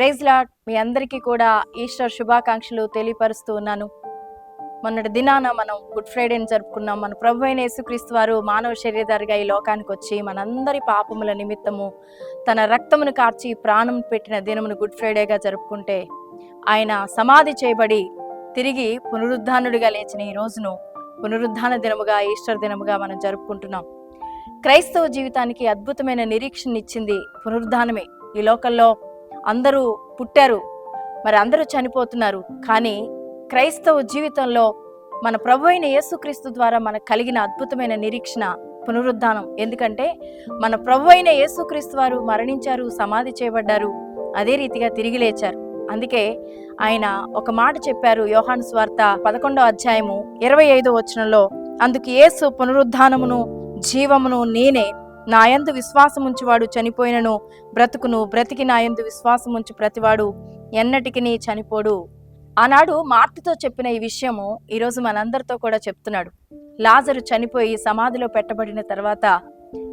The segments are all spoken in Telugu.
ప్రైజ్ లాడ్ మీ అందరికీ కూడా ఈస్టర్ శుభాకాంక్షలు తెలియపరుస్తూ ఉన్నాను. మొన్నటి దినాన మనం గుడ్ ఫ్రైడేని జరుపుకున్నాం. మన ప్రభు అయిన యేసుక్రీస్తు వారు మానవ శరీరధారిగా ఈ లోకానికి వచ్చి మనందరి పాపముల నిమిత్తము తన రక్తమును కార్చి ప్రాణం పెట్టిన దినమును గుడ్ ఫ్రైడేగా జరుపుకుంటే ఆయన సమాధి చేయబడి తిరిగి పునరుద్ధానుడిగా లేచిన ఈ రోజును పునరుద్ధాన దినముగా ఈస్టర్ దినముగా మనం జరుపుకుంటున్నాం. క్రైస్తవ జీవితానికి అద్భుతమైన నిరీక్షణ ఇచ్చింది పునరుద్ధానమే. ఈ లోకల్లో అందరూ పుట్టారు. మరి అందరూ చనిపోతున్నారు. కానీ క్రైస్తవ జీవితంలో మన ప్రభు అయిన యేసుక్రీస్తు ద్వారా మనకు కలిగిన అద్భుతమైన నిరీక్షణ పునరుద్ధానం. ఎందుకంటే మన ప్రభు అయిన యేసుక్రీస్తు వారు మరణించారు సమాధి చేయబడ్డారు అదే రీతిగా తిరిగి లేచారు. అందుకే ఆయన ఒక మాట చెప్పారు యోహాను స్వార్త పదకొండో అధ్యాయము ఇరవై ఐదో వచనంలో. అందుకు యేసు పునరుద్ధానమును జీవమును నేనే నాయందు విశ్వాసముంచువాడు చనిపోయినను బ్రతుకును బ్రతికి నాయందు విశ్వాసముంచు ప్రతివాడు ఎన్నటికి నీ చనిపోడు. ఆనాడు మార్తితో చెప్పిన ఈ విషయము ఈరోజు మనందరితో కూడా చెప్తున్నాడు. లాజరు చనిపోయి సమాధిలో పెట్టబడిన తర్వాత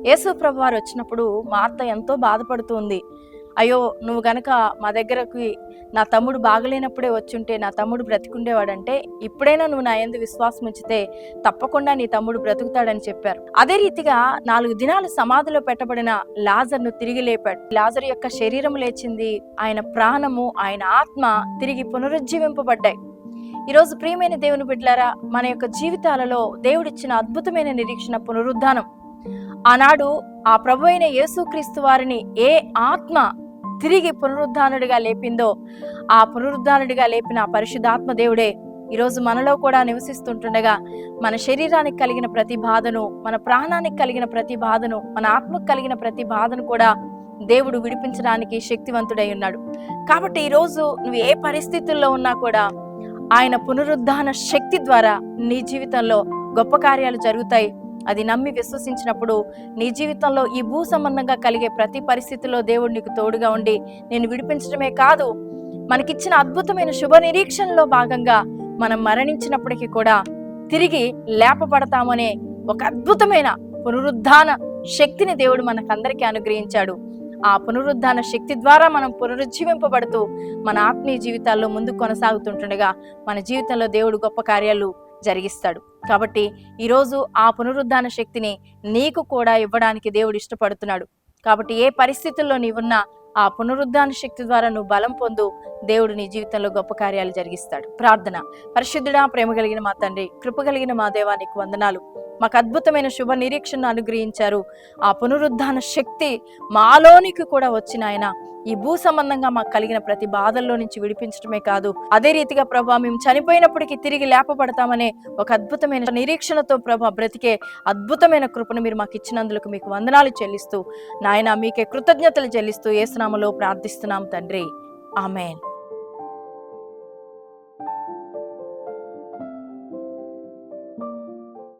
యేసు ప్రభు వారు వచ్చినప్పుడు మార్త ఎంతో బాధపడుతుంది అయ్యో నువ్వు గనక మా దగ్గరకి నా తమ్ముడు బాగలేనప్పుడే వచ్చుంటే నా తమ్ముడు బ్రతికుండేవాడంటే ఇప్పుడైనా నువ్వు నా ఎందు విశ్వాసం ఉంచితే తప్పకుండా నీ తమ్ముడు బ్రతుకుతాడని చెప్పారు. అదే రీతిగా నాలుగు దినాలు సమాధిలో పెట్టబడిన లాజర్ను తిరిగి లేపాడు. లాజర్ యొక్క శరీరం లేచింది ఆయన ప్రాణము ఆయన ఆత్మ తిరిగి పునరుజ్జీవింపబడ్డాయి. ఈరోజు ప్రియమైన దేవుని బిడ్డలారా మన యొక్క జీవితాలలో దేవుడిచ్చిన అద్భుతమైన నిరీక్షణ పునరుద్ధానం. ఆనాడు ఆ ప్రభు అయిన యేసుక్రీస్తు వారిని ఏ ఆత్మ తిరిగి పునరుద్ధానుడిగా లేపిందో ఆ పునరుద్ధానుడిగా లేపిన ఆ పరిశుద్ధాత్మ దేవుడే ఈరోజు మనలో కూడా నివసిస్తుంటుండగా మన శరీరానికి కలిగిన ప్రతి బాధను మన ప్రాణానికి కలిగిన ప్రతి బాధను మన ఆత్మకు కలిగిన ప్రతి బాధను కూడా దేవుడు విడిపించడానికి శక్తివంతుడై ఉన్నాడు. కాబట్టి ఈరోజు నువ్వు ఏ పరిస్థితుల్లో ఉన్నా కూడా ఆయన పునరుద్ధాన శక్తి ద్వారా నీ జీవితంలో గొప్ప కార్యాలు జరుగుతాయి. అది నమ్మి విశ్వసించినప్పుడు నీ జీవితంలో ఈ భూ సంబంధంగా కలిగే ప్రతి పరిస్థితిలో దేవుడు నీకు తోడుగా ఉండి నేను విడిపించడమే కాదు మనకిచ్చిన అద్భుతమైన శుభ నిరీక్షణలో భాగంగా మనం మరణించినప్పటికీ కూడా తిరిగి లేపబడతామనే ఒక అద్భుతమైన పునరుద్ధాన శక్తిని దేవుడు మనకందరికీ అనుగ్రహించాడు. ఆ పునరుద్ధాన శక్తి ద్వారా మనం పునరుజ్జీవింపబడుతూ మన ఆత్మీయ జీవితాల్లో ముందుకు కొనసాగుతుంటుండగా మన జీవితంలో దేవుడు గొప్ప కార్యాలు జరిగిస్తాడు. కాబట్టి ఈరోజు ఆ పునరుద్ధాన శక్తిని నీకు కూడా ఇవ్వడానికి దేవుడు ఇష్టపడుతున్నాడు. కాబట్టి ఏ పరిస్థితుల్లో నీవున్నా ఆ పునరుద్ధాన శక్తి ద్వారా నువ్వు బలం పొందు దేవుడు నీ జీవితంలో గొప్ప కార్యాలు జరిగిస్తాడు. ప్రార్థన. పరిశుద్ధుడా ప్రేమ కలిగిన మా తండ్రి కృప కలిగిన మా దేవా నీకు వందనాలు. మాకు అద్భుతమైన శుభ నిరీక్షను అనుగ్రహించారు. ఆ పునరుద్ధాన శక్తి మాలోనికి కూడా వచ్చిన ఆయన. ఈ భూ సంబంధంగా మాకు కలిగిన ప్రతి బాధల్లో నుంచి విడిపించడమే కాదు అదే రీతిగా ప్రభా మేము చనిపోయినప్పటికీ తిరిగి లేపబడతామనే ఒక అద్భుతమైన నిరీక్షణతో ప్రభా బ్రతికే అద్భుతమైన కృపను మీరు మాకు ఇచ్చినందుకు మీకు వందనాలు చెల్లిస్తూ నాయన మీకే కృతజ్ఞతలు చెల్లిస్తూ ఏసునామలో ప్రార్థిస్తున్నాం తండ్రి. ఆమెన్.